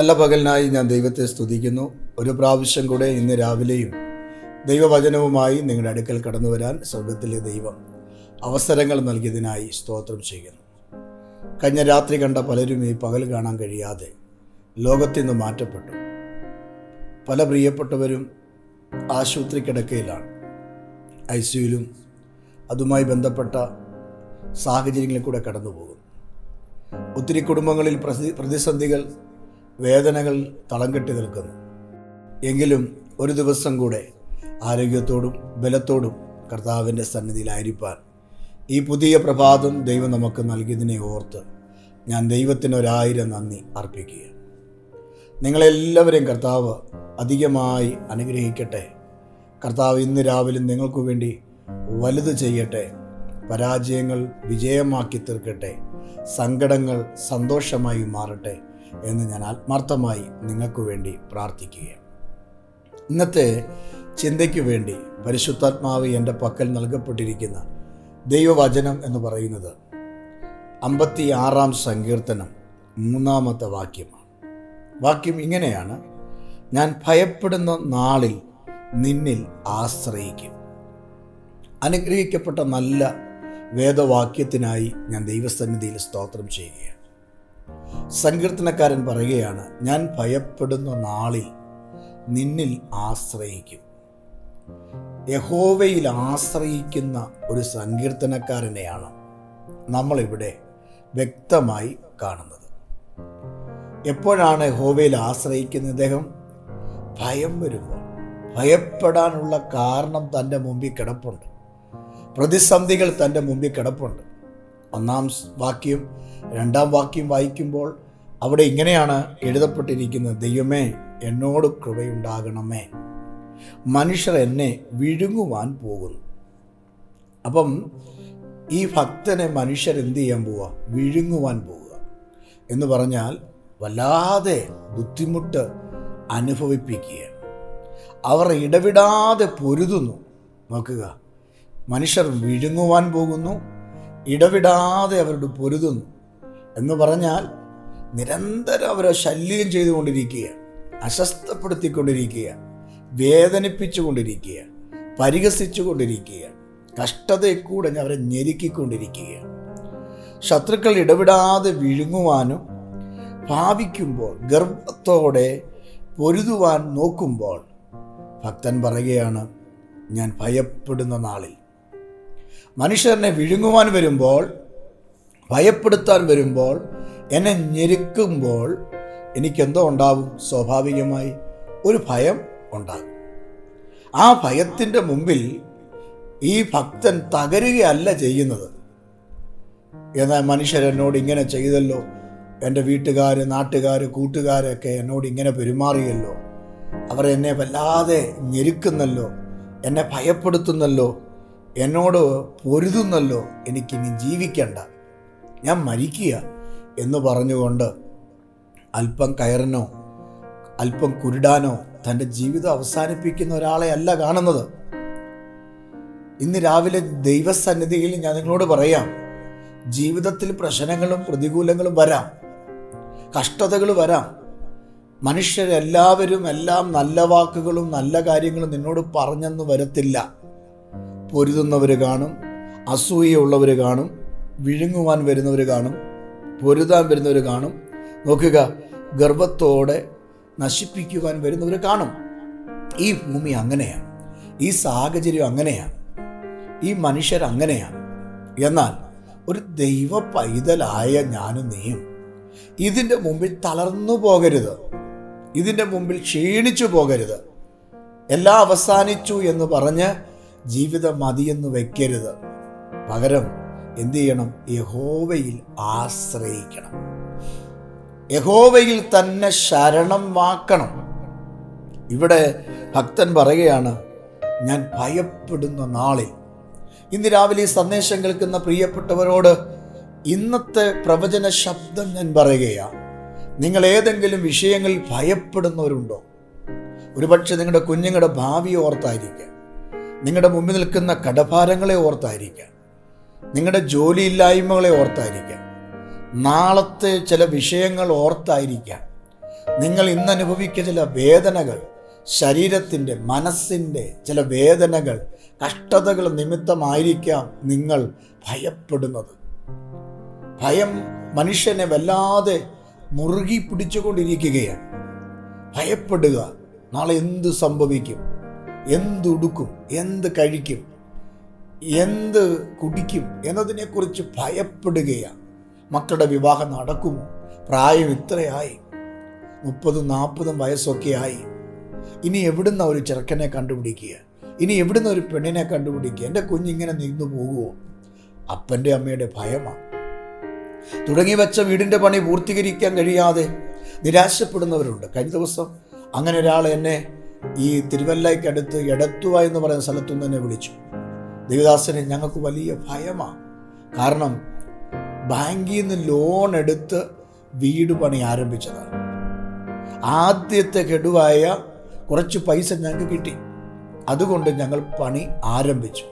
നല്ല പകലിനായി ഞാൻ ദൈവത്തെ സ്തുതിക്കുന്നു. ഒരു പ്രാവശ്യം കൂടെ ഇന്ന് രാവിലെയും ദൈവവചനവുമായി നിങ്ങളുടെ അടുക്കൽ കടന്നു വരാൻ സ്വർഗത്തിലെ ദൈവം അവസരങ്ങൾ നൽകിയതിനായി സ്തോത്രം ചെയ്യുന്നു. കഴിഞ്ഞ രാത്രി കണ്ട പലരും ഈ പകൽ കാണാൻ കഴിയാതെ ലോകത്തിൽ നിന്ന് മാറ്റപ്പെട്ടു. പല പ്രിയപ്പെട്ടവരും ആശുപത്രി കിടക്കയിലാണ്. ഐ സിയുലും അതുമായി ബന്ധപ്പെട്ട സാഹചര്യങ്ങളിൽ കൂടെ കടന്നു പോകുന്നു ഒത്തിരി കുടുംബങ്ങളിൽ പ്രതി പ്രതിസന്ധികൾ വേദനകൾ തളം കെട്ടി നിൽക്കുന്നു. എങ്കിലും ഒരു ദിവസം കൂടെ ആരോഗ്യത്തോടും ബലത്തോടും കർത്താവിന്റെ സന്നിധിയിലായിരിക്കാൻ ഈ പുതിയ പ്രഭാതം ദൈവം നമുക്ക് നൽകിയതിനെ ഓർത്ത് ഞാൻ ദൈവത്തിന് ഒരായിരം നന്ദി അർപ്പിക്കുക നിങ്ങളെല്ലാവരെയും കർത്താവ് അധികമായി അനുഗ്രഹിക്കട്ടെ. കർത്താവ് ഇന്ന് രാവിലെ നിങ്ങൾക്കു വേണ്ടി വലുത് ചെയ്യട്ടെ. പരാജയങ്ങൾ വിജയമാക്കി തീർക്കട്ടെ. സങ്കടങ്ങൾ സന്തോഷമായി മാറട്ടെ. എന്ന് ഞാൻ ആത്മാർത്ഥമായി നിങ്ങൾക്ക് വേണ്ടി പ്രാർത്ഥിക്കുകയാണ്. ഇന്നത്തെ ചിന്തയ്ക്ക് വേണ്ടി പരിശുദ്ധാത്മാവ് എന്റെ പക്കൽ നൽകപ്പെട്ടിരിക്കുന്ന ദൈവവചനം എന്ന് പറയുന്നത് അമ്പത്തി ആറാം സങ്കീർത്തനം മൂന്നാമത്തെ വാക്യമാണ്. വാക്യം ഇങ്ങനെയാണ് ഞാൻ ഭയപ്പെടുന്ന നാളിൽ നിന്നിൽ ആശ്രയിക്കും. അനുഗ്രഹിക്കപ്പെട്ട നല്ല വേദവാക്യത്തിനായി ഞാൻ ദൈവസന്നിധിയിൽ സ്തോത്രം ചെയ്യുകയാണ്. സങ്കീർത്തനക്കാരൻ പറയുകയാണ് ഞാൻ ഭയപ്പെടുന്ന നാളിൽ നിന്നിൽ ആശ്രയിക്കും. യഹോവയിൽ ആശ്രയിക്കുന്ന ഒരു സങ്കീർത്തനക്കാരനെയാണ് നമ്മളിവിടെ വ്യക്തമായി കാണുന്നത്. എപ്പോഴാണ് യഹോവയിൽ ആശ്രയിക്കുന്ന അദ്ദേഹം ഭയം വരുമ്പോൾ. ഭയപ്പെടാനുള്ള കാരണം തന്റെ മുമ്പിൽ കിടപ്പുണ്ട്. പ്രതിസന്ധികൾ തന്റെ മുമ്പിൽ കിടപ്പുണ്ട്. ഒന്നാം വാക്യം രണ്ടാം വാക്യം വായിക്കുമ്പോൾ അവിടെ ഇങ്ങനെയാണ് എഴുതപ്പെട്ടിരിക്കുന്നത്. ദൈവമേ എന്നോട് കൃപയുണ്ടാകണമേ. മനുഷ്യർ എന്നെ വിഴുങ്ങുവാൻ പോകുന്നു. അപ്പം ഈ ഭക്തനെ മനുഷ്യർ എന്ത് ചെയ്യാൻ പോവുക? വിഴുങ്ങുവാൻ പോവുക. എന്ന് പറഞ്ഞാൽ വല്ലാതെ ബുദ്ധിമുട്ട് അനുഭവിപ്പിക്കുക അവർ ഇടവിടാതെ പൊരുതുന്നു. നോക്കുക. മനുഷ്യർ വിഴുങ്ങുവാൻ പോകുന്നു. ഇടവിടാതെ അവരോട് പൊരുതുന്നു. എന്ന് പറഞ്ഞാൽ നിരന്തരം അവരെ ശല്യം ചെയ്തുകൊണ്ടിരിക്കുക അസ്വസ്ഥപ്പെടുത്തിക്കൊണ്ടിരിക്കുക വേദനിപ്പിച്ചുകൊണ്ടിരിക്കുക പരിഹസിച്ചുകൊണ്ടിരിക്കുക കഷ്ടതയെ കൂടെ അവരെ ഞെരുക്കിക്കൊണ്ടിരിക്കുക ശത്രുക്കൾ ഇടപെടാതെ വിഴുങ്ങുവാനും ഭാവിക്കുമ്പോൾ ഗർഭത്തോടെ പൊരുതുവാൻ നോക്കുമ്പോൾ ഭക്തൻ പറയുകയാണ് ഞാൻ ഭയപ്പെടുന്ന നാളിൽ. മനുഷ്യരനെ വിഴുങ്ങുവാൻ വരുമ്പോൾ ഭയപ്പെടുത്താൻ വരുമ്പോൾ എന്നെ ഞെരുക്കുമ്പോൾ എനിക്കെന്തോ ഉണ്ടാവും. സ്വാഭാവികമായി ഒരു ഭയം ഉണ്ടാകും. ആ ഭയത്തിന്റെ മുമ്പിൽ ഈ ഭക്തൻ തകരുകയല്ല ചെയ്യുന്നത്. എന്നാൽ മനുഷ്യരെന്നോട് ഇങ്ങനെ ചെയ്തല്ലോ. എന്റെ വീട്ടുകാർ നാട്ടുകാർ കൂട്ടുകാരൊക്കെ എന്നോട് ഇങ്ങനെ പെരുമാറിയല്ലോ. അവർ എന്നെ വല്ലാതെ ഞെരുക്കുന്നല്ലോ. എന്നെ ഭയപ്പെടുത്തുന്നല്ലോ. എന്നോട് പൊരുതുന്നല്ലോ. എനിക്കിനി ജീവിക്കണ്ട. ഞാൻ മരിക്കുക എന്ന് പറഞ്ഞുകൊണ്ട് അല്പം കയറിനോ അല്പം കുരുടാനോ തന്റെ ജീവിതം അവസാനിപ്പിക്കുന്ന ഒരാളെ അല്ല കാണുന്നത്. ഇന്ന് രാവിലെ ദൈവസന്നിധിയിൽ ഞാൻ നിങ്ങളോട് പറയാം ജീവിതത്തിൽ പ്രശ്നങ്ങളും പ്രതികൂലങ്ങളും വരാം കഷ്ടതകൾ വരാം. മനുഷ്യരെല്ലാവരും എല്ലാം നല്ല വാക്കുകളും നല്ല കാര്യങ്ങളും നിന്നോട് പറഞ്ഞെന്ന് വരത്തില്ല. പൊരുതുന്നവർ കാണും അസൂയുള്ളവർ കാണും വിഴുങ്ങുവാൻ വരുന്നവർ കാണും പൊരുതാൻ വരുന്നവർ കാണും. നോക്കുക ഗർഭത്തോടെ നശിപ്പിക്കുവാൻ വരുന്നവർ കാണും. ഈ ഭൂമി അങ്ങനെയാണ് ഈ സാഹചര്യം അങ്ങനെയാണ് ഈ മനുഷ്യർ അങ്ങനെയാണ്. എന്നാൽ ഒരു ദൈവ പൈതലായ ഞാനും നീയും ഇതിന്റെ മുമ്പിൽ തളർന്നു പോകരുത്. ഇതിന്റെ മുമ്പിൽ ക്ഷീണിച്ചു പോകരുത്. എല്ലാം അവസാനിച്ചു എന്ന് പറഞ്ഞ് ജീവിതം മതിയെന്ന് വയ്ക്കരുത് പകരം എന്തു ചെയ്യണം? യഹോവയിൽ ആശ്രയിക്കണം. യഹോവയിൽ തന്നെ ശരണം വാക്കണം. ഇവിടെ ഭക്തൻ പറയുകയാണ് ഞാൻ ഭയപ്പെടുന്ന നാളിൽ. ഇന്ന് രാവിലെ സന്ദേശം കേൾക്കുന്ന പ്രിയപ്പെട്ടവരോട് ഇന്നത്തെ പ്രവചന ശബ്ദം ഞാൻ പറയുകയാണ്. നിങ്ങൾ ഏതെങ്കിലും വിഷയങ്ങളിൽ ഭയപ്പെടുന്നവരുണ്ടോ? ഒരുപക്ഷെ നിങ്ങളുടെ കുഞ്ഞുങ്ങളുടെ ഭാവി ഓർത്തായിരിക്കാം. നിങ്ങളുടെ മുമ്പിൽ നിൽക്കുന്ന കടഭാരങ്ങളെ ഓർത്തായിരിക്കാം. നിങ്ങളുടെ ജോലിയില്ലായ്മകളെ ഓർത്തായിരിക്കാം. നാളത്തെ ചില വിഷയങ്ങൾ ഓർത്തായിരിക്കാം. നിങ്ങൾ ഇന്ന് അനുഭവിക്കുന്ന ചില വേദനകൾ ശരീരത്തിന്റെ മനസ്സിന്റെ ചില വേദനകൾ കഷ്ടതകൾ നിമിത്തമായിരിക്കാം നിങ്ങൾ ഭയപ്പെടുന്നത്. ഭയം മനുഷ്യനെ വല്ലാതെ മുറുകി പിടിച്ചുകൊണ്ടിരിക്കുകയാണ്. ഭയപ്പെടുക നാളെ എന്ത് സംഭവിക്കും? എന്തുടുക്കും? എന്ത് കഴിക്കും? എന്ത് കുടിക്കും എന്നതിനെക്കുറിച്ച് ഭയപ്പെടുകയാണ്. മക്കളുടെ വിവാഹം നടക്കുമോ? പ്രായം ഇത്രയായി. മുപ്പതും നാൽപ്പതും വയസ്സൊക്കെ ആയി. ഇനി എവിടുന്ന ഒരു ചെറുക്കനെ കണ്ടുപിടിക്കുക? ഇനി എവിടുന്ന ഒരു പെണ്ണിനെ കണ്ടുപിടിക്കുക? എന്റെ കുഞ്ഞിങ്ങനെ നിന്നു പോകുമോ? അപ്പന്റെ അമ്മയുടെ ഭയമാണ് തുടങ്ങി വെച്ച വീടിന്റെ പണി പൂർത്തീകരിക്കാൻ കഴിയാതെ നിരാശപ്പെടുന്നവരുണ്ട്. കഴിഞ്ഞ ദിവസം അങ്ങനെ ഒരാൾ എന്നെ ഈ തിരുവല്ലയ്ക്കടുത്ത് എടത്തുവ എന്ന് പറയുന്ന സ്ഥലത്തു നിന്ന് എന്നെ വിളിച്ചു. ദേവദാസനെ ഞങ്ങൾക്ക് വലിയ ഭയമാണ്. കാരണം ബാങ്കിൽ നിന്ന് ലോൺ എടുത്ത് വീട് പണി ആരംഭിച്ചതാണ്. ആദ്യത്തെ ഗഡുവായ കുറച്ച് പൈസ ഞങ്ങൾക്ക് കിട്ടി. അതുകൊണ്ട് ഞങ്ങൾ പണി ആരംഭിച്ചു.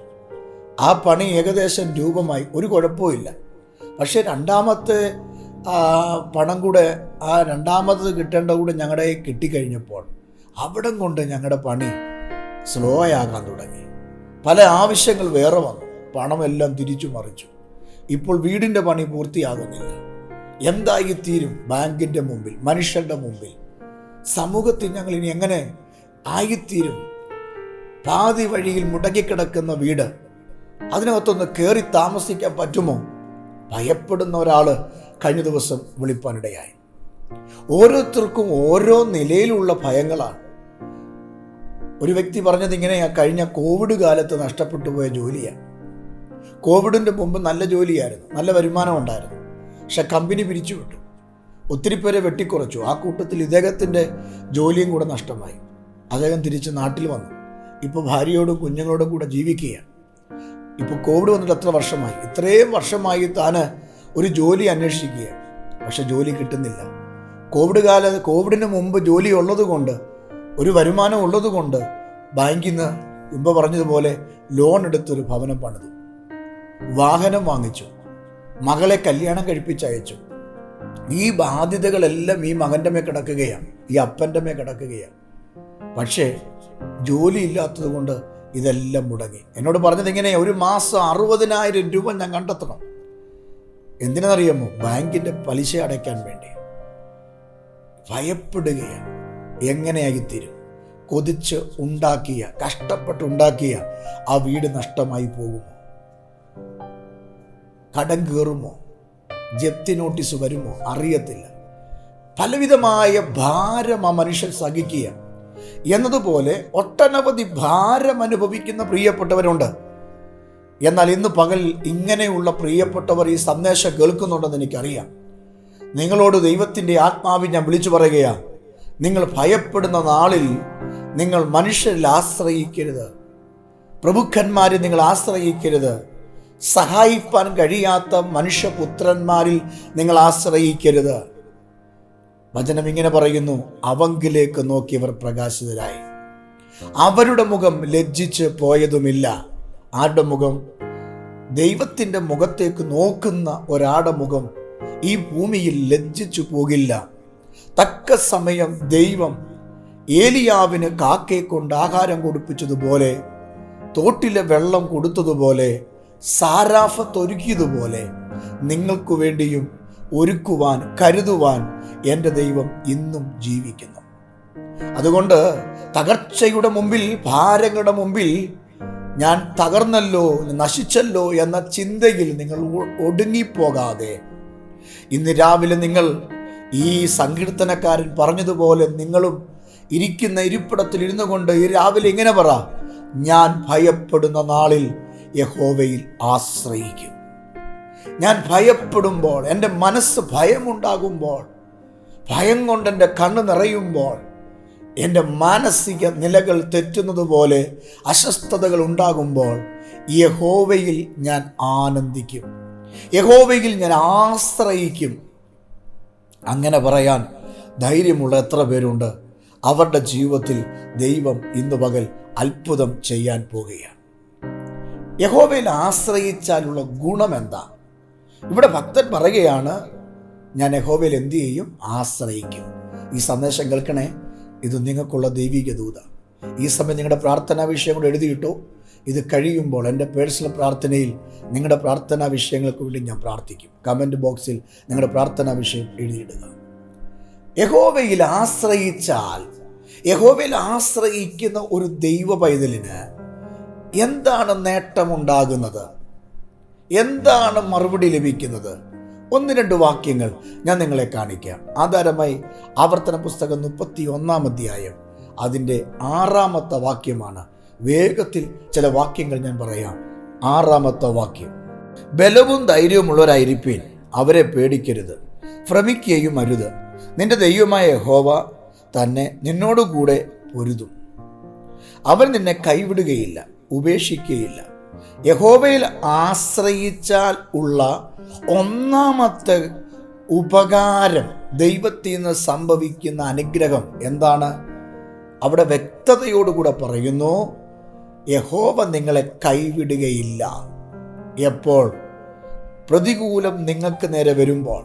ആ പണി ഏകദേശം രൂപമായി. ഒരു കുഴപ്പമില്ല പക്ഷേ രണ്ടാമത്തെ പണം കൂടെ ആ രണ്ടാമത്തത് കിട്ടേണ്ട കൂടെ ഞങ്ങളുടെ കിട്ടിക്കഴിഞ്ഞപ്പോൾ അവിടം കൊണ്ട് ഞങ്ങളുടെ പണി സ്ലോ ആകാൻ തുടങ്ങി. പല ആവശ്യങ്ങൾ വേറെ വന്നു. പണമെല്ലാം തിരിച്ചു മറിച്ചു. ഇപ്പോൾ വീടിന്റെ പണി പൂർത്തിയാകുന്നില്ല. എന്തായി തീരും ബാങ്കിന്റെ മുമ്പിൽ മനുഷ്യരുടെ മുമ്പിൽ? സമൂഹത്തിൽ ഞങ്ങൾ ഇനി എങ്ങനെ ആയിത്തീരും? പാതി വഴിയിൽ മുടങ്ങിക്കിടക്കുന്ന വീട് അതിനകത്തൊന്ന് കയറി താമസിക്കാൻ പറ്റുമോ? ഭയപ്പെടുന്ന ഒരാൾ കഴിഞ്ഞ ദിവസം വിളിപ്പാനിടയായി. ഓരോരുത്തർക്കും ഓരോ നിലയിലുള്ള ഭയങ്ങളാണ്. ഒരു വ്യക്തി പറഞ്ഞത് ഇങ്ങനെയാണ് കഴിഞ്ഞ കോവിഡ് കാലത്ത് നഷ്ടപ്പെട്ടു പോയ ജോലിയാണ് കോവിഡിന്റെ മുമ്പ് നല്ല ജോലിയായിരുന്നു നല്ല വരുമാനം ഉണ്ടായിരുന്നു. പക്ഷെ കമ്പനി പിരിച്ചു വിട്ടു. ഒത്തിരി പേരെ വെട്ടിക്കുറച്ചു. ആ കൂട്ടത്തിൽ ഇദ്ദേഹത്തിന്റെ ജോലിയും കൂടെ നഷ്ടമായി. അദ്ദേഹം തിരിച്ച് നാട്ടിൽ വന്നു. ഇപ്പോൾ ഭാര്യയോടും കുഞ്ഞുങ്ങളോടും കൂടെ ജീവിക്കുകയാണ്. ഇപ്പോൾ കോവിഡ് വന്നിട്ട് എത്ര വർഷമായി? ഇത്രയും വർഷമായി താന് ഒരു ജോലി അന്വേഷിക്കുകയാണ്. പക്ഷെ ജോലി കിട്ടുന്നില്ല. കോവിഡ് കാല കോവിഡിന് മുമ്പ് ജോലി ഉള്ളത് കൊണ്ട് ഒരു വരുമാനം ഉള്ളതുകൊണ്ട് ബാങ്കിൽ നിന്ന് മുമ്പ് പറഞ്ഞതുപോലെ ലോൺ എടുത്തൊരു ഭവനം പണിതു. വാഹനം വാങ്ങിച്ചു. മകളെ കല്യാണം കഴിപ്പിച്ചയച്ചു. ഈ ബാധ്യതകളെല്ലാം ഈ മകന്റെ മേ കിടക്കുകയാണ്. ഈ അപ്പന്റെ മേ കിടക്കുകയാണ്. പക്ഷേ ജോലി ഇല്ലാത്തത് കൊണ്ട് ഇതെല്ലാം മുടങ്ങി. എന്നോട് പറഞ്ഞത് ഇങ്ങനെ ഒരു മാസം അറുപതിനായിരം രൂപ ഞാൻ കണ്ടെത്തണം. എന്തിനറിയാമോ ബാങ്കിന്റെ പലിശ അടയ്ക്കാൻ വേണ്ടി. ഭയപ്പെടുകയാണ്. എങ്ങനെയായിത്തീരും? കൊതിച്ച് ഉണ്ടാക്കിയ കഷ്ടപ്പെട്ടുണ്ടാക്കിയ ആ വീട് നഷ്ടമായി പോകുമോ? കടം കയറുമോ? ജപ്തി നോട്ടീസ് വരുമോ? അറിയത്തില്ല. പലവിധമായ ഭാരം ആ മനുഷ്യൻ സഹിക്കുക. എന്നതുപോലെ ഒട്ടനവധി ഭാരം അനുഭവിക്കുന്ന പ്രിയപ്പെട്ടവരുണ്ട്. എന്നാൽ ഇന്ന് പകൽ ഇങ്ങനെയുള്ള പ്രിയപ്പെട്ടവർ ഈ സന്ദേശം കേൾക്കുന്നുണ്ടെന്ന് എനിക്കറിയാം. നിങ്ങളോട് ദൈവത്തിന്റെ ആത്മാവിനെ വിളിച്ചു പറയുകയാണ്. നിങ്ങൾ ഭയപ്പെടുന്ന നാളിൽ നിങ്ങൾ മനുഷ്യരിൽ ആശ്രയിക്കരുത്. പ്രഭുക്കന്മാരെ നിങ്ങൾ ആശ്രയിക്കരുത്. സഹായിപ്പാൻ കഴിയാത്ത മനുഷ്യപുത്രന്മാരിൽ നിങ്ങൾ ആശ്രയിക്കരുത്. വചനം ഇങ്ങനെ പറയുന്നു അവങ്കിലേക്ക് നോക്കിയവർ പ്രകാശിതരായി. അവരുടെ മുഖം ലജ്ജിച്ച് പോയതുമില്ല. ആരുടെ മുഖം? ദൈവത്തിന്റെ മുഖത്തേക്ക് നോക്കുന്ന ഒരാടെ മുഖം ഈ ഭൂമിയിൽ ലജ്ജിച്ചു പോകില്ല. തക്ക സമയം ദൈവം ഏലിയാവിന് കാക്കയെ കൊണ്ട് ആഹാരം കൊടുപ്പിച്ചതുപോലെ തോട്ടിലെ വെള്ളം കൊടുത്തതുപോലെ സാരാഫത്ത് ഒരുക്കിയതുപോലെ നിങ്ങൾക്കു വേണ്ടിയും ഒരുക്കുവാൻ കരുതുവാൻ എന്റെ ദൈവം ഇന്നും ജീവിക്കുന്നു. അതുകൊണ്ട് തകർച്ചയുടെ മുമ്പിൽ ഭാരങ്ങളുടെ മുമ്പിൽ ഞാൻ തകർന്നല്ലോ നശിച്ചല്ലോ എന്ന ചിന്തയിൽ നിങ്ങൾ ഒടുങ്ങിപ്പോകാതെ ഇന്ന് രാവിലെ നിങ്ങൾ ഈ സങ്കീർത്തനക്കാരൻ പറഞ്ഞതുപോലെ നിങ്ങളും ഇരിക്കുന്ന ഇരിപ്പിടത്തിൽ ഇരുന്നു കൊണ്ട് ഈ രാവിലെ ഇങ്ങനെ പറ ഞാൻ ഭയപ്പെടുന്ന നാളിൽ യഹോവയിൽ ആശ്രയിക്കും. ഞാൻ ഭയപ്പെടുമ്പോൾ എന്റെ മനസ്സ് ഭയമുണ്ടാകുമ്പോൾ ഭയം കൊണ്ട് എന്റെ കണ്ണ് നിറയുമ്പോൾ എന്റെ മാനസിക നിലകൾ തെറ്റുന്നത് പോലെ അസ്വസ്ഥതകൾ ഉണ്ടാകുമ്പോൾ യഹോവയിൽ ഞാൻ ആനന്ദിക്കും. യഹോവയിൽ ഞാൻ ആശ്രയിക്കും. അങ്ങനെ പറയാൻ ധൈര്യമുള്ള എത്ര പേരുണ്ട്? അവരുടെ ജീവിതത്തിൽ ദൈവം ഇന്ന് പകൽ അത്ഭുതം ചെയ്യാൻ പോകുകയാണ് യഹോവയിൽ ആശ്രയിച്ചാലുള്ള ഗുണം എന്താ? ഇവിടെ ഭക്തൻ പറയുകയാണ് ഞാൻ യഹോവയിൽ എന്ത് ചെയ്യും? ആശ്രയിക്കും. ഈ സന്ദേശം കേൾക്കണേ ഇത് നിങ്ങൾക്കുള്ള ദൈവിക ദൂത. ഈ സമയം നിങ്ങളുടെ പ്രാർത്ഥനാ വിഷയം കൂടെ എഴുതിയിട്ടു. ഇത് കഴിയുമ്പോൾ എന്റെ പേഴ്സണൽ പ്രാർത്ഥനയിൽ നിങ്ങളുടെ പ്രാർത്ഥനാ വിഷയങ്ങൾക്ക് വേണ്ടി ഞാൻ പ്രാർത്ഥിക്കും. കമന്റ് ബോക്സിൽ നിങ്ങളുടെ പ്രാർത്ഥനാ വിഷയം എഴുതിയിടുക. യഹോവയിൽ ആശ്രയിച്ചാൽ യഹോവയിൽ ആശ്രയിക്കുന്ന ഒരു ദൈവ പൈതലിന് എന്താണ് നേട്ടമുണ്ടാകുന്നത്? എന്താണ് മറുപടി ലഭിക്കുന്നത്? ഒന്ന് രണ്ട് വാക്യങ്ങൾ ഞാൻ നിങ്ങളെ കാണിക്കാം. ആധാരമായി ആവർത്തന പുസ്തകം മുപ്പത്തി ഒന്നാം അധ്യായം അതിന്റെ ആറാമത്തെ വാക്യമാണ്. വേഗത്തിൽ ചില വാക്യങ്ങൾ ഞാൻ പറയാം. ആറാമത്തെ വാക്യം. ബലവും ധൈര്യവുമുള്ളവരായിരിക്കും അവരെ പേടിക്കരുത്. ഭ്രമിക്കുകയും അരുത്. നിന്റെ ദൈവമായ ഹോവ തന്നെ നിന്നോടുകൂടെ പൊരുതും. അവൻ നിന്നെ കൈവിടുകയില്ല ഉപേക്ഷിക്കുകയില്ല. യഹോവയിൽ ആശ്രയിച്ചാൽ ഉള്ള ഒന്നാമത്തെ ഉപകാരം ദൈവത്തിൽ നിന്ന് സംഭവിക്കുന്ന അനുഗ്രഹം എന്താണ്? അവിടെ വ്യക്തതയോടുകൂടെ പറയുന്നു യഹോവ നിങ്ങളെ കൈവിടുകയില്ല. എപ്പോൾ? പ്രതികൂലം നിങ്ങൾക്ക് നേരെ വരുമ്പോൾ.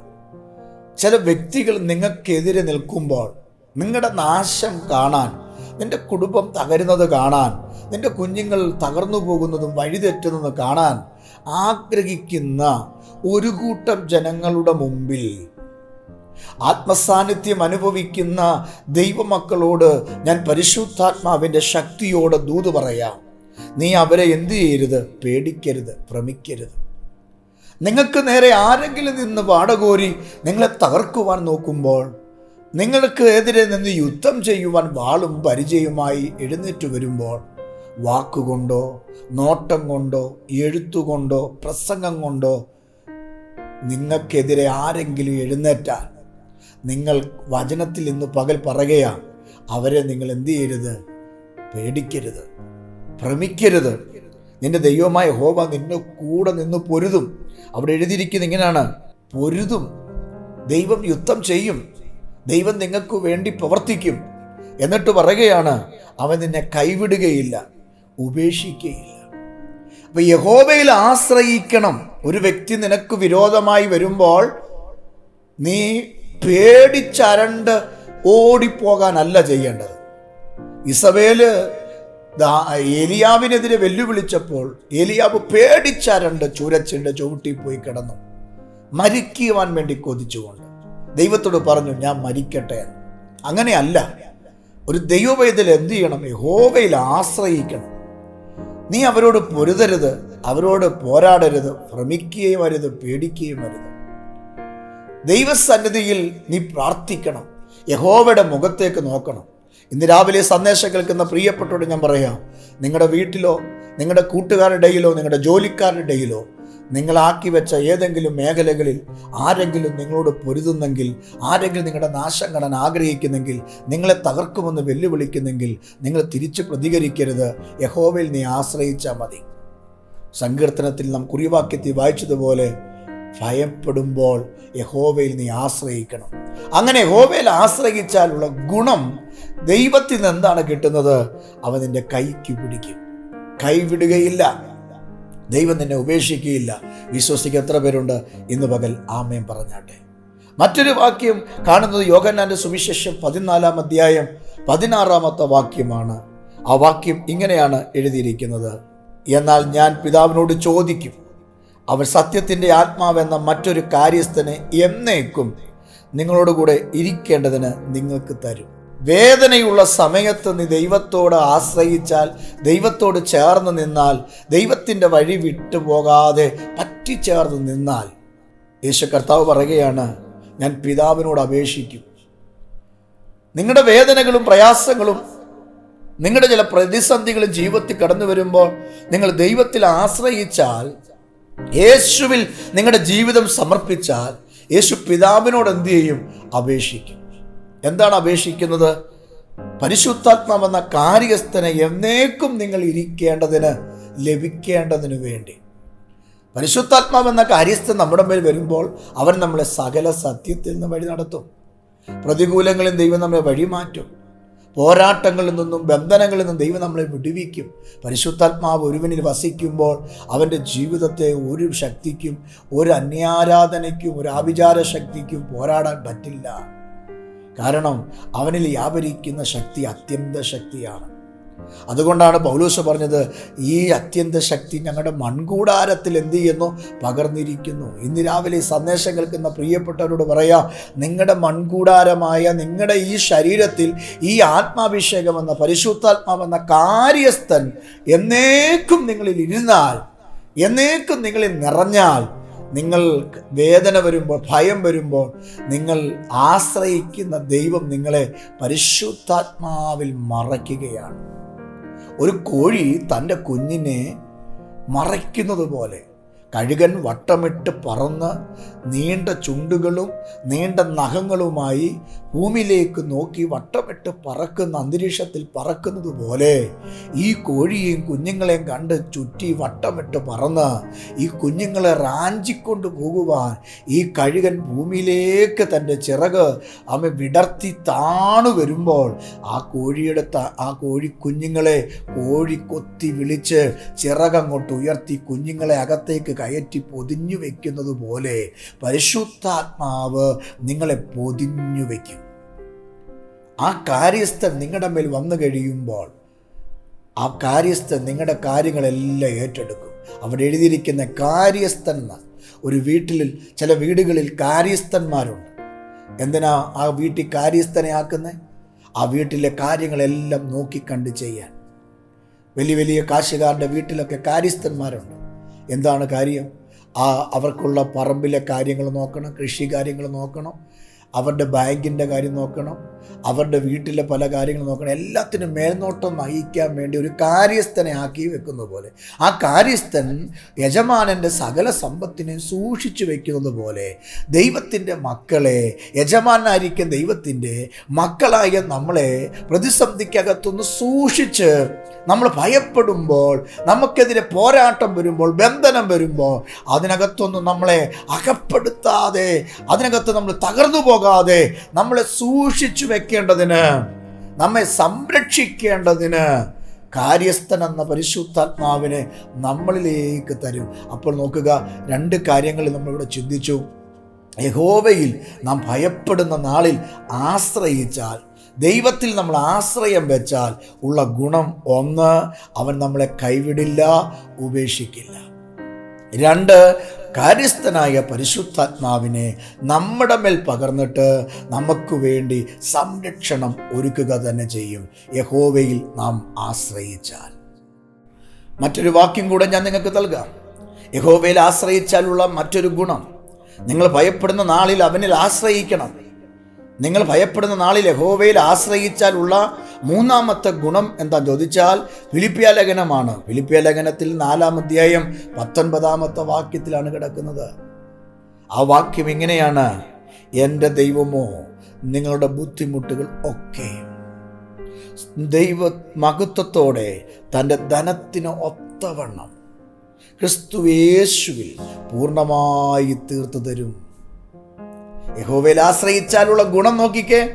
ചില വ്യക്തികൾ നിങ്ങൾക്കെതിരെ നിൽക്കുമ്പോൾ നിങ്ങളുടെ നാശം കാണാൻ നിന്റെ കുടുംബം തകരുന്നത് കാണാൻ നിന്റെ കുഞ്ഞുങ്ങൾ തകർന്നു പോകുന്നതും വഴിതെറ്റുന്നതും കാണാൻ ആഗ്രഹിക്കുന്ന ഒരു കൂട്ടം ജനങ്ങളുടെ മുമ്പിൽ. ആത്മസാന്നിധ്യം അനുഭവിക്കുന്ന ദൈവമക്കളോട് ഞാൻ പരിശുദ്ധാത്മാവിന്റെ ശക്തിയോട് ദൂത് പറയാം. നീ അവരെ എന്തു ചെയ്യരുത്? പേടിക്കരുത് ഭ്രമിക്കരുത്. നിങ്ങൾക്ക് നേരെ ആരെങ്കിലും നിന്ന് വാടകോരി നിങ്ങളെ തകർക്കുവാൻ നോക്കുമ്പോൾ നിങ്ങൾക്ക് എതിരെ നിന്ന് യുദ്ധം ചെയ്യുവാൻ വാളും പരിചയവുമായി എഴുന്നേറ്റ് വരുമ്പോൾ വാക്കുകൊണ്ടോ നോട്ടം കൊണ്ടോ എഴുത്തുകൊണ്ടോ പ്രസംഗം കൊണ്ടോ നിങ്ങൾക്കെതിരെ ആരെങ്കിലും എഴുന്നേറ്റാൽ നിങ്ങൾ വചനത്തിൽ ഇന്ന് പകൽ പറയുകയാണ് അവരെ നിങ്ങൾ എന്തു ചെയ്യരുത്? പേടിക്കരുത്. ഭ്രമിക്കരുത്. നിന്റെ ദൈവമായ ഹോവ നിന്നെ കൂടെ നിന്ന് പൊരുതും. അവിടെ എഴുതിയിരിക്കുന്ന ഇങ്ങനെയാണ്. പൊരുതും. ദൈവം യുദ്ധം ചെയ്യും. ദൈവം നിങ്ങൾക്ക് വേണ്ടി പ്രവർത്തിക്കും. എന്നിട്ട് പറയുകയാണ് അവൻ നിന്നെ കൈവിടുകയില്ല ഉപേക്ഷിക്കുകയില്ല. അപ്പൊ യഹോബയിൽ ആശ്രയിക്കണം. ഒരു വ്യക്തി നിനക്ക് വിരോധമായി വരുമ്പോൾ നീ പേടിച്ചരണ്ട് ഓടിപ്പോകാനല്ല ചെയ്യേണ്ടത്. ഇസബേൽ ഏലിയാവിനെതിരെ വെല്ലുവിളിച്ചപ്പോൾ ഏലിയാവ് പേടിച്ച രണ്ട് ചൂരച്ചിന്റെ ചുവട്ടിൽ പോയി കിടന്നു. മരിക്കുവാൻ വേണ്ടി കൊതിച്ചുകൊണ്ട്. ദൈവത്തോട് പറഞ്ഞു ഞാൻ മരിക്കട്ടെ എന്ന്. അങ്ങനെയല്ല. ഒരു ദൈവവേദത്തിൽ എന്ത് ചെയ്യണം? യഹോവയിൽ ആശ്രയിക്കണം. നീ അവരോട് പൊരുതരുത് അവരോട് പോരാടരുത് ഭ്രമിക്കുകയും വരുത് പേടിക്കുകയും വരുത് ദൈവസന്നിധിയിൽ നീ പ്രാർത്ഥിക്കണം. യഹോവയുടെ മുഖത്തേക്ക് നോക്കണം. ഇന്ന് രാവിലെ സന്ദേശം കേൾക്കുന്ന പ്രിയപ്പെട്ടോട് ഞാൻ പറയാം നിങ്ങളുടെ വീട്ടിലോ നിങ്ങളുടെ കൂട്ടുകാരുടെ ഇടയിലോ നിങ്ങളുടെ ജോലിക്കാരുടെ ഇടയിലോ നിങ്ങളാക്കി വെച്ച ഏതെങ്കിലും മേഖലകളിൽ ആരെങ്കിലും നിങ്ങളോട് പൊരുതുന്നെങ്കിൽ ആരെങ്കിലും നിങ്ങളുടെ നാശം കാണാൻ ആഗ്രഹിക്കുന്നെങ്കിൽ നിങ്ങളെ തകർക്കുമെന്ന് വെല്ലുവിളിക്കുന്നെങ്കിൽ നിങ്ങൾ തിരിച്ച് പ്രതികരിക്കരുത്. യഹോവയിൽ നീ ആശ്രയിച്ചാൽ മതി. സങ്കീർത്തനത്തിൽ നാം കുറിവാക്യത്തിൽ വായിച്ചതുപോലെ ഭയപ്പെടുമ്പോൾ യഹോവയിൽ നീ ആശ്രയിക്കണം. അങ്ങനെ യഹോവയിൽ ആശ്രയിച്ചാലുള്ള ഗുണം ദൈവത്തിൽ നിന്ന് എന്താണ് കിട്ടുന്നത്? അവൻ നിന്റെ കൈക്ക് പിടിക്കും. കൈവിടുകയില്ല ദൈവം നിന്നെ ഉപേക്ഷിക്കുകയില്ല. വിശ്വസിക്കുക എത്ര പേരുണ്ട്? ഇന്ന് പകൽ ആമയം പറഞ്ഞാട്ടെ. മറ്റൊരു വാക്യം കാണുന്നത് യോഗന്നാന്റെ സുവിശേഷം പതിനാലാം അധ്യായം പതിനാറാമത്തെ വാക്യമാണ്. ആ വാക്യം ഇങ്ങനെയാണ് എഴുതിയിരിക്കുന്നത്. എന്നാൽ ഞാൻ പിതാവിനോട് ചോദിക്കും അവൻ സത്യത്തിന്റെ ആത്മാവെന്ന മറ്റൊരു കാര്യസ്ഥനെ എന്നേക്കും നിങ്ങളോടുകൂടെ ഇരിക്കേണ്ടതിന് നിങ്ങൾക്ക് തരും. വേദനയുള്ള സമയത്ത് നീ ദൈവത്തോട് ആശ്രയിച്ചാൽ ദൈവത്തോട് ചേർന്ന് നിന്നാൽ ദൈവത്തിന്റെ വഴി വിട്ടു വിട്ടുപോകാതെ പറ്റിച്ചേർന്ന് നിന്നാൽ യേശു കർത്താവ് പറയുകയാണ് ഞാൻ പിതാവിനോട് അപേക്ഷിക്കും. നിങ്ങളുടെ വേദനകളും പ്രയാസങ്ങളും നിങ്ങളുടെ ചില പ്രതിസന്ധികളും ജീവിതത്തിൽ കടന്നു വരുമ്പോൾ നിങ്ങൾ ദൈവത്തിൽ ആശ്രയിച്ചാൽ യേശുവിൽ നിങ്ങളുടെ ജീവിതം സമർപ്പിച്ചാൽ യേശു പിതാവിനോട് എന്തു ചെയ്യും? അപേക്ഷിക്കും. എന്താണ് അപേക്ഷിക്കുന്നത്? പരിശുദ്ധാത്മാവെന്ന കാര്യസ്ഥനെ എന്നേക്കും നിങ്ങൾ ഇരിക്കേണ്ടതിന് ലഭിക്കേണ്ടതിനു വേണ്ടി. പരിശുദ്ധാത്മാവെന്ന കാര്യസ്ഥൻ നമ്മുടെ മേൽ വരുമ്പോൾ അവൻ നമ്മളെ സകല സത്യത്തിൽ നിന്ന് വഴി നടത്തും. പ്രതികൂലങ്ങളിൽ ദൈവം നമ്മളെ വഴിമാറ്റും. പോരാട്ടങ്ങളിൽ നിന്നും ബന്ധനങ്ങളിൽ നിന്നും ദൈവം നമ്മളെ വിടുവിക്കും. പരിശുദ്ധാത്മാവ് ഒരുവനിൽ വസിക്കുമ്പോൾ അവന്റെ ജീവിതത്തെ ഒരു ശക്തിക്കും ഒരു അന്യാരാധനയ്ക്കും ഒരു ആഭിചാര ശക്തിക്കും പോരാടാൻ പറ്റില്ല. കാരണം അവനിൽ വ്യാപരിക്കുന്ന ശക്തി അത്യന്ത ശക്തിയാണ്. അതുകൊണ്ടാണ് പൗലൂസ് പറഞ്ഞത് ഈ അത്യന്ത ശക്തി ഞങ്ങളുടെ മൺകൂടാരത്തിൽ എന്ത് ചെയ്യുന്നു? പകർന്നിരിക്കുന്നു. ഇന്ന് രാവിലെ സന്ദേശം കേൾക്കുന്ന പ്രിയപ്പെട്ടവരോട് പറയാം നിങ്ങളുടെ മൺകൂടാരമായ നിങ്ങളുടെ ഈ ശരീരത്തിൽ ഈ ആത്മാഭിഷേകം എന്ന പരിശുദ്ധാത്മാവെന്ന കാര്യസ്ഥൻ എന്നേക്കും നിങ്ങളിൽ ഇരുന്നാൽ എന്നേക്കും നിങ്ങളിൽ നിറഞ്ഞാൽ നിങ്ങൾ വേദന വരുമ്പോൾ ഭയം വരുമ്പോൾ നിങ്ങൾ ആശ്രയിക്കുന്ന ദൈവം നിങ്ങളെ പരിശുദ്ധാത്മാവിൽ മറയ്ക്കുകയാണ്. ഒരു കോഴി തന്റെ കുഞ്ഞിനെ മറയ്ക്കുന്നത് പോലെ. കഴുകൻ വട്ടമിട്ട് പറന്ന് നീണ്ട ചുണ്ടുകളും നീണ്ട നഖങ്ങളുമായി ഭൂമിയിലേക്ക് നോക്കി വട്ടമിട്ട് പറക്കുന്ന അന്തരീക്ഷത്തിൽ പറക്കുന്നത് പോലെ ഈ കോഴിയെയും കുഞ്ഞുങ്ങളെയും കണ്ട് ചുറ്റി വട്ടമിട്ട് പറന്ന് ഈ കുഞ്ഞുങ്ങളെ റാഞ്ചിക്കൊണ്ട് പോകുവാൻ ഈ കഴുകൻ ഭൂമിയിലേക്ക് തന്റെ ചിറക് അമ്മ വിടർത്തി താണു വരുമ്പോൾ ആ കോഴിയുടെ ആ കോഴി കുഞ്ഞുങ്ങളെ കോഴി കൊത്തി വിളിച്ച് ചിറകങ്ങോട്ട് ഉയർത്തി കുഞ്ഞുങ്ങളെ അകത്തേക്ക് കയറ്റി പൊതിഞ്ഞു വെക്കുന്നത് പോലെ പരിശുദ്ധാത്മാവ് നിങ്ങളെ പൊതിഞ്ഞു വയ്ക്കും ആ കാര്യസ്ഥൻ നിങ്ങളുടെ മേൽ വന്നു കഴിയുമ്പോൾ ആ കാര്യസ്ഥൻ നിങ്ങളുടെ കാര്യങ്ങളെല്ലാം ഏറ്റെടുക്കും. അവിടെ എഴുതിയിരിക്കുന്ന കാര്യസ്ഥൻ ഒരു വീട്ടിൽ ചില വീടുകളിൽ കാര്യസ്ഥന്മാരുണ്ട്. എന്തിനാ ആ വീട്ടിൽ കാര്യസ്ഥനെ ആക്കുന്നത്? ആ വീട്ടിലെ കാര്യങ്ങളെല്ലാം നോക്കിക്കണ്ട് ചെയ്യാൻ. വലിയ വലിയ കാശുകാരുടെ വീട്ടിലൊക്കെ കാര്യസ്ഥന്മാരുണ്ട്. എന്താണ് കാര്യം? ആ അവർക്കുള്ള പറമ്പിലെ കാര്യങ്ങൾ നോക്കണം കൃഷി കാര്യങ്ങൾ നോക്കണം അവരുടെ ബാങ്കിന്റെ കാര്യം നോക്കണം അവരുടെ വീട്ടിലെ പല കാര്യങ്ങളും നോക്കണം. എല്ലാത്തിനും മേൽനോട്ടം വഹിക്കാൻ വേണ്ടി ഒരു കാര്യസ്ഥനെ ആക്കി വെക്കുന്നത് പോലെ ആ കാര്യസ്ഥൻ യജമാനന്റെ സകല സമ്പത്തിനെ സൂക്ഷിച്ചു വെക്കുന്നത് പോലെ ദൈവത്തിന്റെ മക്കളെ യജമാനായിരിക്കും ദൈവത്തിന്റെ മക്കളായ നമ്മളെ പ്രതിസന്ധിക്കകത്തുനിന്ന് സൂക്ഷിച്ച് നമ്മൾ ഭയപ്പെടുമ്പോൾ നമുക്കെതിരെ പോരാട്ടം വരുമ്പോൾ ബന്ധനം വരുമ്പോൾ അതിനകത്തൊന്നും നമ്മളെ അകപ്പെടുത്താതെ അതിനകത്ത് നമ്മൾ തകർന്നു പോകാതെ നമ്മളെ സൂക്ഷിച്ചു വെക്കേണ്ടതിന് നമ്മെ സംരക്ഷിക്കേണ്ടതിന് കാര്യസ്ഥൻ എന്ന പരിശുദ്ധാത്മാവിനെ നമ്മളിലേക്ക് തരും. അപ്പോൾ നോക്കുക രണ്ട് കാര്യങ്ങൾ നമ്മളിവിടെ ചിന്തിച്ചു. യഹോവയിൽ നാം ഭയപ്പെടുന്ന നാളിൽ ആശ്രയിച്ചാൽ ദൈവത്തിൽ നമ്മൾ ആശ്രയം വെച്ചാൽ ഉള്ള ഗുണം ഒന്ന് അവൻ നമ്മളെ കൈവിടില്ല ഉപേക്ഷിക്കില്ല. രണ്ട് കാര്യസ്ഥനായ പരിശുദ്ധാത്മാവിനെ നമ്മുടെ മേൽ പകർന്നിട്ട് നമുക്ക് വേണ്ടി സംരക്ഷണം ഒരുക്കുക തന്നെ ചെയ്യും. യഹോവയിൽ നാം ആശ്രയിച്ചാൽ. മറ്റൊരു വാക്യം കൂടെ ഞാൻ നിങ്ങൾക്ക് നൽകാം. യഹോവയിൽ ആശ്രയിച്ചാലുള്ള മറ്റൊരു ഗുണം. നിങ്ങൾ ഭയപ്പെടുന്ന നാളിൽ അവനിൽ ആശ്രയിക്കണം. നിങ്ങൾ ഭയപ്പെടുന്ന നാളിൽ യഹോവയിൽ ആശ്രയിച്ചാലുള്ള മൂന്നാമത്തെ ഗുണം എന്താ ചോദിച്ചാൽ ഫിലിപ്പിയ ലേഖനമാണ് ഫിലിപ്പിയ ലേഖനത്തിൽ നാലാം അധ്യായം പത്തൊൻപതാമത്തെ വാക്യത്തിലാണ് കിടക്കുന്നത്. ആ വാക്യം ഇങ്ങനെയാണ്. എന്റെ ദൈവമോ നിങ്ങളുടെ ബുദ്ധിമുട്ടുകൾ ഒക്കെ ദൈവ മഹത്വത്തോടെ തന്റെ ധനത്തിന് ഒത്തവണ്ണം ക്രിസ്തുവേശുവിൽ പൂർണമായി തീർത്തു തരും യഹോവയിൽ ആശ്രയിച്ചാലുള്ള ഗുണം നോക്കിക്കേ.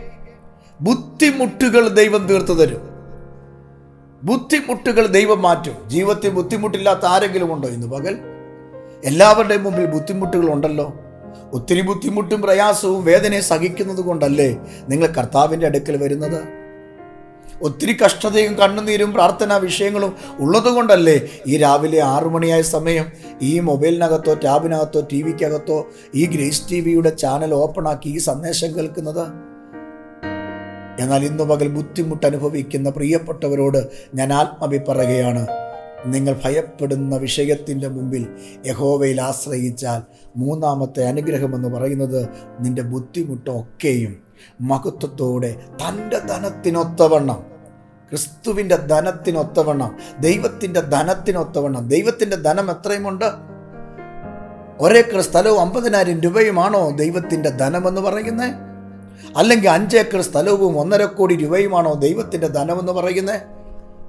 ബുദ്ധിമുട്ടുകൾ ദൈവം തീർത്തു തരും. ബുദ്ധിമുട്ടുകൾ ദൈവം മാറ്റും. ജീവിതത്തിൽ ബുദ്ധിമുട്ടില്ലാത്ത ആരെങ്കിലും ഉണ്ടോ ഇന്ന് പകൽ? എല്ലാവരുടെയും മുമ്പിൽ ബുദ്ധിമുട്ടുകൾ ഉണ്ടല്ലോ. ഒത്തിരി ബുദ്ധിമുട്ടും പ്രയാസവും വേദനയും സഹിക്കുന്നത് കൊണ്ടല്ലേ നിങ്ങൾ കർത്താവിന്റെ അടുക്കൽ വരുന്നത്? ഒത്തിരി കഷ്ടതയും കണ്ണുനീരും പ്രാർത്ഥനാ വിഷയങ്ങളും ഉള്ളതുകൊണ്ടല്ലേ ഈ രാവിലെ ആറു മണിയായ സമയം ഈ മൊബൈലിനകത്തോ ടാബിനകത്തോ ടി വിക്കകത്തോ ഈ ഗ്രേസ് ടി വിയുടെ ചാനൽ ഓപ്പണാക്കി ഈ സന്ദേശം കേൾക്കുന്നത്? എന്നാൽ ഇന്നു പകൽ ബുദ്ധിമുട്ട് അനുഭവിക്കുന്ന പ്രിയപ്പെട്ടവരോട് ഞാൻ ആത്മവി പറയുകയാണ് നിങ്ങൾ ഭയപ്പെടുന്ന വിഷയത്തിന്റെ മുമ്പിൽ യഹോവയിൽ ആശ്രയിച്ചാൽ മൂന്നാമത്തെ അനുഗ്രഹമെന്ന് പറയുന്നത് നിന്റെ ബുദ്ധിമുട്ടൊക്കെയും മഹത്വത്തോടെ തന്റെ ധനത്തിനൊത്തവണ്ണം ക്രിസ്തുവിന്റെ ധനത്തിനൊത്തവണ്ണം ദൈവത്തിന്റെ ധനത്തിനൊത്തവണ്ണം ദൈവത്തിന്റെ ധനം എത്രയുമുണ്ട്? ഒരേക്കർ സ്ഥലവും അമ്പതിനായിരം രൂപയുമാണോ ദൈവത്തിന്റെ ധനമെന്ന് പറയുന്നത് അല്ലെങ്കിൽ അഞ്ചേക്കർ സ്ഥലവും ഒന്നര കോടി രൂപയുമാണോ ദൈവത്തിന്റെ ധനമെന്ന് പറയുന്നത്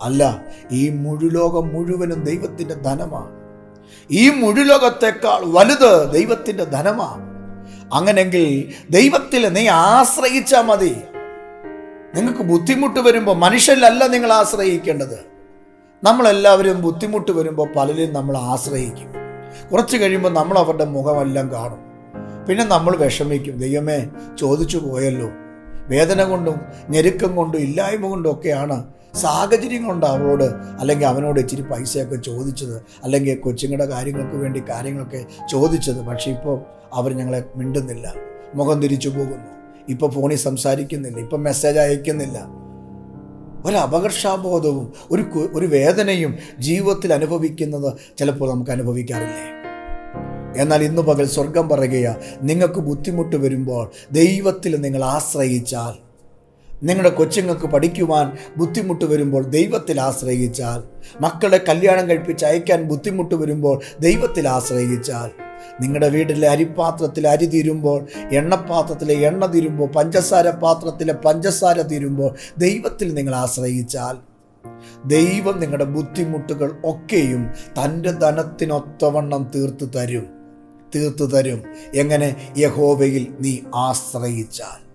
അല്ല ഈ മുഴുലോകം മുഴുവനും ദൈവത്തിന്റെ ധനമാണ്. ഈ മുഴുലോകത്തെക്കാൾ വലുത് ദൈവത്തിന്റെ ധനമാണ്. അങ്ങനെങ്കിൽ ദൈവത്തിൽ നീ ആശ്രയിച്ചാൽ മതി. നിങ്ങൾക്ക് ബുദ്ധിമുട്ട് വരുമ്പോൾ മനുഷ്യരിലല്ല നിങ്ങൾ ആശ്രയിക്കേണ്ടത്. നമ്മളെല്ലാവരും ബുദ്ധിമുട്ട് വരുമ്പോൾ പലരും നമ്മൾ ആശ്രയിക്കും. കുറച്ച് കഴിയുമ്പോൾ നമ്മൾ അവരുടെ മുഖമെല്ലാം കാണും. പിന്നെ നമ്മൾ വിഷമിക്കും. ദൈവമേ ചോദിച്ചു പോയല്ലോ. വേദന കൊണ്ടും ഞെരുക്കം കൊണ്ടും ഇല്ലായ്മ കൊണ്ടും ഒക്കെയാണ് സാഹചര്യം കൊണ്ട് അവളോട്. അല്ലെങ്കിൽ അവനോട് ഇച്ചിരി പൈസയൊക്കെ ചോദിച്ചത്. അല്ലെങ്കിൽ കൊച്ചുങ്ങളുടെ കാര്യങ്ങൾക്ക് വേണ്ടി കാര്യങ്ങളൊക്കെ ചോദിച്ചത്. പക്ഷേ ഇപ്പോൾ അവർ ഞങ്ങളെ മിണ്ടുന്നില്ല. മുഖം തിരിച്ചു പോകുന്നു. ഇപ്പോൾ ഫോണിൽ സംസാരിക്കുന്നില്ല. ഇപ്പം മെസ്സേജ് അയക്കുന്നില്ല. ഒരു അപകർഷാബോധവും ഒരു ഒരു വേദനയും ജീവിതത്തിൽ അനുഭവിക്കുന്നത് ചിലപ്പോൾ നമുക്ക് അനുഭവിക്കാറില്ലേ? എന്നാൽ ഇന്ന് പകൽ സ്വർഗം പറയുക നിങ്ങൾക്ക് ബുദ്ധിമുട്ട് വരുമ്പോൾ ദൈവത്തിൽ നിങ്ങൾ ആശ്രയിച്ചാൽ നിങ്ങളുടെ കൊച്ചുങ്ങൾക്ക് പഠിക്കുവാൻ ബുദ്ധിമുട്ട് വരുമ്പോൾ ദൈവത്തിൽ ആശ്രയിച്ചാൽ. മക്കളെ കല്യാണം കഴിപ്പിച്ച് അയക്കാൻ ബുദ്ധിമുട്ട് വരുമ്പോൾ ദൈവത്തിൽ ആശ്രയിച്ചാൽ. നിങ്ങളുടെ വീട്ടിലെ അരിപാത്രത്തിൽ അരി തീരുമ്പോൾ എണ്ണപ്പാത്രത്തിലെ എണ്ണ തീരുമ്പോൾ പഞ്ചസാര പാത്രത്തിലെ പഞ്ചസാര തീരുമ്പോൾ ദൈവത്തിൽ നിങ്ങൾ ആശ്രയിച്ചാൽ. ദൈവം നിങ്ങളുടെ ബുദ്ധിമുട്ടുകൾ ഒക്കെയും തന്റെ ധനത്തിനൊത്തവണ്ണം തീർത്തു തരും. തീർത്തു തരും. എങ്ങനെ? യഹോവയിൽ നീ ആശ്രയിച്ചാൽ.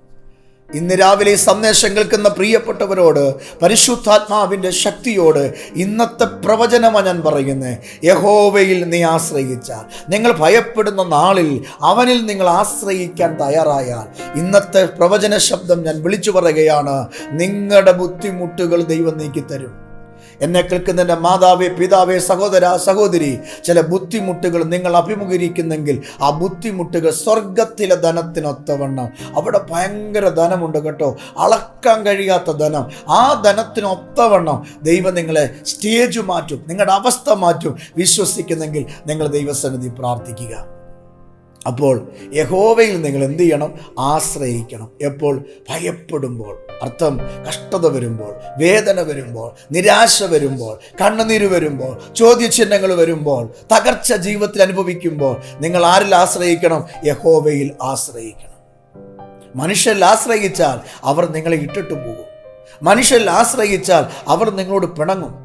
ഇന്ന് രാവിലെ ഈ സന്ദേശം കേൾക്കുന്ന പ്രിയപ്പെട്ടവരോട് പരിശുദ്ധാത്മാവിന്റെ ശക്തിയോട് ഇന്നത്തെ പ്രവചനമാണ് ഞാൻ പറയുന്നത് യഹോവയിൽ നീ ആശ്രയിച്ചാൽ. നിങ്ങൾ ഭയപ്പെടുന്ന നാളിൽ അവനിൽ നിങ്ങൾ ആശ്രയിക്കാൻ തയ്യാറായാൽ ഇന്നത്തെ പ്രവചന ശബ്ദം ഞാൻ വിളിച്ചു പറയുകയാണ് നിങ്ങളുടെ ബുദ്ധിമുട്ടുകൾ ദൈവം നീക്കിത്തരും. എന്നെ കേൾക്കുന്നതിന്റെ മാതാവേ പിതാവേ സഹോദര സഹോദരി ചില ബുദ്ധിമുട്ടുകൾ നിങ്ങൾ അഭിമുഖീകരിക്കുന്നെങ്കിൽ ആ ബുദ്ധിമുട്ടുകൾ സ്വർഗത്തിലെ ധനത്തിനൊത്തവണ്ണം. അവിടെ ഭയങ്കര ധനമുണ്ട് കേട്ടോ. അളക്കാൻ കഴിയാത്ത ധനം. ആ ധനത്തിനൊത്തവണ്ണം ദൈവം നിങ്ങളെ സ്റ്റേജ് മാറ്റും. നിങ്ങളുടെ അവസ്ഥ മാറ്റും. വിശ്വസിക്കുന്നെങ്കിൽ നിങ്ങൾ ദൈവസന്നിധി പ്രാർത്ഥിക്കുക. അപ്പോൾ യഹോവയിൽ നിങ്ങൾ എന്ത് ചെയ്യണം? ആശ്രയിക്കണം. എപ്പോൾ? ഭയപ്പെടുമ്പോൾ. അർത്ഥം കഷ്ടത വരുമ്പോൾ വേദന വരുമ്പോൾ നിരാശ വരുമ്പോൾ കണ്ണുനീര് വരുമ്പോൾ ചോദ്യചിഹ്നങ്ങൾ വരുമ്പോൾ തകർച്ച ജീവിതത്തിൽ അനുഭവിക്കുമ്പോൾ നിങ്ങൾ ആരിൽ ആശ്രയിക്കണം? യഹോവയിൽ ആശ്രയിക്കണം. മനുഷ്യരിൽ ആശ്രയിച്ചാൽ അവർ നിങ്ങളെ ഇട്ടിട്ട് പോകും. മനുഷ്യരിൽ ആശ്രയിച്ചാൽ അവർ നിങ്ങളോട് പിണങ്ങും.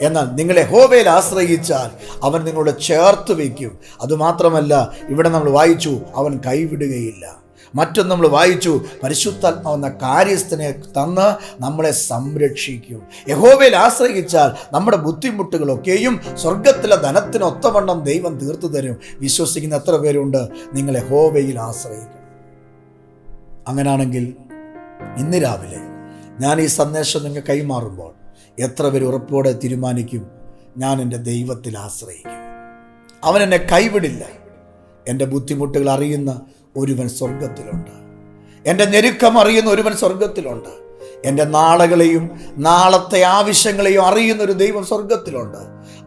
എന്നാൽ നിങ്ങളെ ഹോവയിൽ ആശ്രയിച്ചാൽ അവൻ നിങ്ങളോട് ചേർത്ത് വയ്ക്കും. അതുമാത്രമല്ല ഇവിടെ നമ്മൾ വായിച്ചു അവൻ കൈവിടുകയില്ല. മറ്റൊന്ന് നമ്മൾ വായിച്ചു പരിശുദ്ധാത്മാവെന്ന കാര്യസ്ഥനെ തന്ന് നമ്മളെ സംരക്ഷിക്കും. യഹോവയിൽ ആശ്രയിച്ചാൽ നമ്മുടെ ബുദ്ധിമുട്ടുകളൊക്കെയും സ്വർഗത്തിലെ ധനത്തിനൊത്തവണ്ണം ദൈവം തീർത്തു തരും. വിശ്വസിക്കുന്ന എത്ര പേരുണ്ട്? നിങ്ങൾ യഹോവയിൽ ആശ്രയിക്കും. അങ്ങനാണെങ്കിൽ ഇന്ന് രാവിലെ ഞാൻ ഈ സന്ദേശം നിങ്ങൾ കൈമാറുമ്പോൾ എത്ര പേര് ഉറപ്പോടെ തീരുമാനിക്കും? ഞാൻ എന്റെ ദൈവത്തിൽ ആശ്രയിക്കും. അവൻ എന്നെ കൈവിടില്ല. എന്റെ ബുദ്ധിമുട്ടുകൾ അറിയുന്ന ഒരുവൻ സ്വർഗത്തിലുണ്ട് എന്റെ ഞെരുക്കം അറിയുന്ന ഒരുവൻ സ്വർഗത്തിലുണ്ട് എന്റെ നാളുകളെയും നാളത്തെ ആവശ്യങ്ങളെയും അറിയുന്ന ഒരു ദൈവം സ്വർഗത്തിലുണ്ട്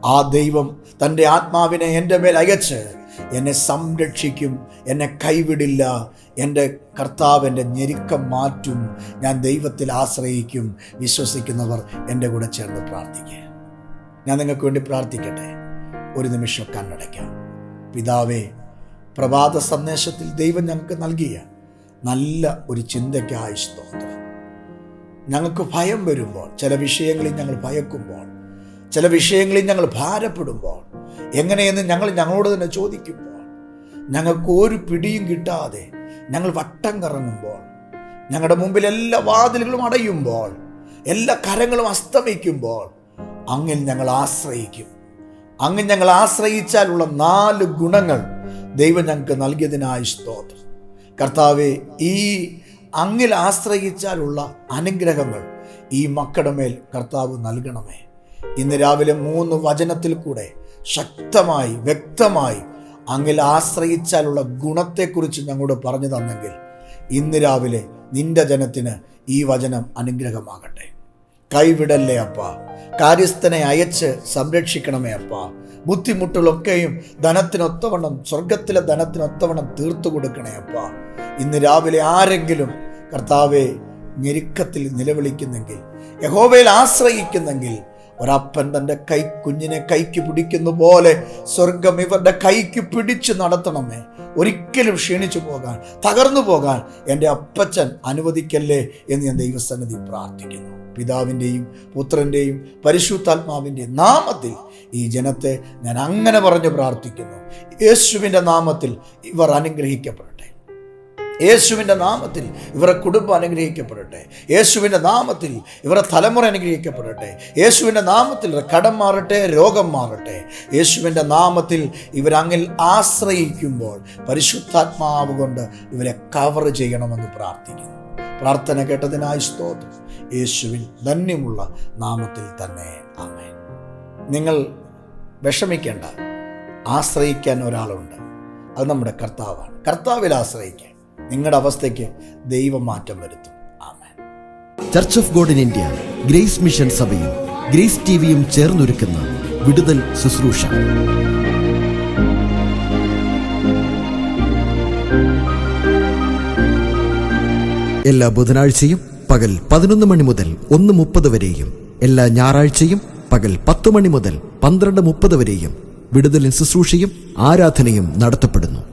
ആ ദൈവം തന്റെ ആത്മാവിനെ എന്റെ മേൽ അയച്ച് എന്നെ സംരക്ഷിക്കും എന്നെ കൈവിടില്ല എന്റെ കർത്താവ് എന്റെ ഞെരുക്കം മാറ്റും ഞാൻ ദൈവത്തിൽ ആശ്രയിക്കും വിശ്വസിക്കുന്നവർ എന്റെ കൂടെ ചേർന്ന് പ്രാർത്ഥിക്കുക ഞാൻ നിങ്ങൾക്ക് വേണ്ടി പ്രാർത്ഥിക്കട്ടെ. ഒരു നിമിഷം കണ്ണടയ്ക്കാം. പിതാവേ പ്രഭാത സന്ദേശത്തിൽ ദൈവം ഞങ്ങൾക്ക് നൽകിയ നല്ല ഒരു ചിന്തയ്ക്കായി സ്തോത്രം. ഞങ്ങൾക്ക് ഭയം വരുമ്പോൾ ചില വിഷയങ്ങളിൽ ഞങ്ങൾ ഭയക്കുമ്പോൾ ചില വിഷയങ്ങളിൽ ഞങ്ങൾ ഭാരപ്പെടുമ്പോൾ എങ്ങനെയെന്ന് ഞങ്ങൾ ഞങ്ങളോട് തന്നെ ചോദിക്കുമ്പോൾ ഞങ്ങൾക്ക് ഒരു പിടിയും കിട്ടാതെ ഞങ്ങൾ വട്ടം കറങ്ങുമ്പോൾ ഞങ്ങളുടെ മുമ്പിൽ എല്ലാ വാതിലുകളും അടയുമ്പോൾ എല്ലാ കരങ്ങളും അസ്തമിക്കുമ്പോൾ അങ്ങിൽ ഞങ്ങൾ ആശ്രയിക്കും. അങ്ങ് ഞങ്ങൾ ആശ്രയിച്ചാലുള്ള നാല് ഗുണങ്ങൾ ദൈവം ഞങ്ങൾക്ക് നൽകിയതിനായി സ്തോത്രം. കർത്താവെ ഈ അങ്ങിൽ ആശ്രയിച്ചാലുള്ള അനുഗ്രഹങ്ങൾ ഈ മക്കളുടെ മേൽ കർത്താവ് നൽകണമേ. ഇന്ന് രാവിലെ മൂന്ന് വചനത്തിൽ കൂടെ ശക്തമായി വ്യക്തമായി അങ്ങിൽ ആശ്രയിച്ചാലുള്ള ഗുണത്തെക്കുറിച്ച് ഞങ്ങളോട് പറഞ്ഞു തന്നെങ്കിൽ ഇന്ന് രാവിലെ നിന്റെ ജനത്തിന് ഈ വചനം അനുഗ്രഹമാകട്ടെ. കൈവിടല്ലേ അപ്പ. കാര്യസ്ഥനെ അയച്ച് സംരക്ഷിക്കണമേ അപ്പ. ബുദ്ധിമുട്ടുകളൊക്കെയും ധനത്തിനൊത്തവണ്ണം സ്വർഗത്തിലെ ധനത്തിനൊത്തവണ്ണം തീർത്തു കൊടുക്കണേ അപ്പ. ഇന്ന് രാവിലെ ആരെങ്കിലും കർത്താവെ ഞെരുക്കത്തിൽ നിലവിളിക്കുന്നെങ്കിൽ യഹോവയിൽ ആശ്രയിക്കുന്നെങ്കിൽ ഒരപ്പൻ തന്റെ കൈ കുഞ്ഞിനെ കൈക്ക് പിടിക്കുന്ന പോലെ സ്വർഗം ഇവരുടെ കൈക്ക് പിടിച്ചു നടത്തണമേ. ഒരിക്കലും ക്ഷീണിച്ചു പോകാൻ തകർന്നു പോകാൻ എന്റെ അപ്പച്ചൻ അനുവദിക്കല്ലേ എന്ന് ഞാൻ ദൈവസന്നിധി പ്രാർത്ഥിക്കുന്നു. പിതാവിന്റെയും പുത്രന്റെയും പരിശുദ്ധാത്മാവിന്റെയും നാമത്തിൽ ഈ ജനത്തെ ഞാൻ അങ്ങനെ പറഞ്ഞു പ്രാർത്ഥിക്കുന്നു. യേശുവിന്റെ നാമത്തിൽ ഇവർ അനുഗ്രഹിക്കപ്പെടട്ടെ യേശുവിന്റെ നാമത്തിൽ ഇവരുടെ കുടുംബം അനുഗ്രഹിക്കപ്പെടട്ടെ. യേശുവിന്റെ നാമത്തിൽ ഇവരുടെ തലമുറ അനുഗ്രഹിക്കപ്പെടട്ടെ. യേശുവിന്റെ നാമത്തിൽ കടം മാറട്ടെ രോഗം മാറട്ടെ. യേശുവിന്റെ നാമത്തിൽ ഇവരങ്ങിൽ ആശ്രയിക്കുമ്പോൾ പരിശുദ്ധാത്മാവ് കൊണ്ട് ഇവരെ കവർ ചെയ്യണമെന്ന് പ്രാർത്ഥിക്കുന്നു. പ്രാർത്ഥന കേട്ടതിനായി സ്തോത്രം. യേശുവിൻ ധന്യമുള്ള നാമത്തിൽ തന്നെ ആമേൻ. നിങ്ങൾ വിഷമിക്കേണ്ട. ആശ്രയിക്കാൻ ഒരാളുണ്ട്. അത് നമ്മുടെ കർത്താവാണ്. കർത്താവിൽ ആശ്രയിക്കാൻ. നിങ്ങളുടെ അവസ്ഥയ്ക്ക് ദൈവം മാറ്റം വരുത്തും. ആമേൻ. Church of God in India Grace mission സഭയും ഗ്രേസ് ടിവിയും ചേർന്നൊരുക്കുന്ന വിടുതൽ ശുശ്രൂഷ. എല്ലാ ബുധനാഴ്ചയും പകൽ പതിനൊന്ന് മണി മുതൽ ഒന്ന് മുപ്പത് വരെയും എല്ലാ ഞായറാഴ്ചയും പകൽ പത്ത് മണി മുതൽ പന്ത്രണ്ട് മുപ്പത് വരെയും വിടുതലിൻ ശുശ്രൂഷയും ആരാധനയും നടത്തപ്പെടുന്നു.